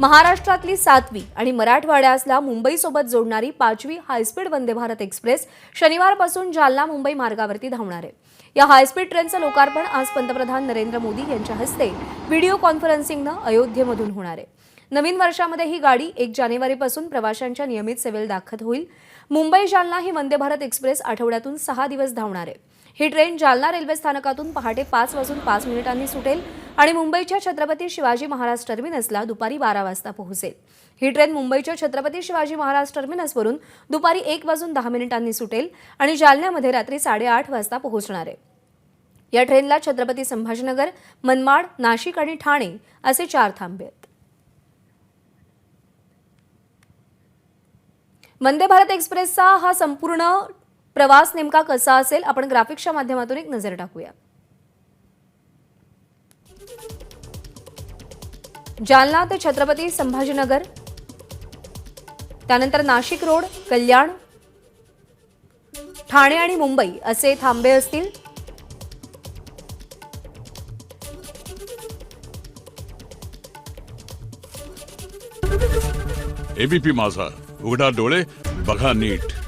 महाराष्ट्रातली सातवी आणि मराठवाड्यासला मुंबईसोबत जोडणारी पाचवी high speed Vande Bharat express शनिवारपासून जालना मुंबई मार्गावरती धावणार आहे. या हायस्पीड ट्रेनचं लोकार्पण आज पंतप्रधान नरेंद्र मोदी यांच्या हस्ते व्हिडिओ कॉन्फरन्सिंगनं अयोध्येमधून होणार आहे. नवीन वर्षामध्ये ही गाडी एक जानेवारीपासून प्रवाशांच्या नियमित सेवेला दाखल होईल. मुंबई जालना ही वंदे भारत एक्सप्रेस आठवड्यातून सहा दिवस धावणार आहे. ही ट्रेन जालना रेल्वे स्थानकातून पहाटे पाच वाजून पाच मिनिटांनी सुटेल. आणि मुंबईच्या छत्रपती शिवाजी महाराज टर्मिनसला दुपारी बारा वाजता पोहोचेल. ही ट्रेन मुंबईच्या छत्रपती शिवाजी महाराज टर्मिनसवरून दुपारी एक वाजून दहा मिनिटांनी सुटेल आणि जालन्यामध्ये रात्री साडेआठ वाजता पोहोचणार आहे. या ट्रेनला छत्रपती संभाजीनगर मनमाड नाशिक आणि ठाणे असे चार थांबे आहेत. वंदे भारत एक्सप्रेसचा हा संपूर्ण प्रवास नेमका कसा असेल आपण ग्राफिक्सच्या माध्यमातून एक नजर टाकूया. जालना ते छत्रपती संभाजीनगर. त्यानंतर नाशिक रोड कल्याण. ठाणे आणि मुंबई असे थांबे असतील. एबीपी माझा. उघडा डोळे बघा नीट.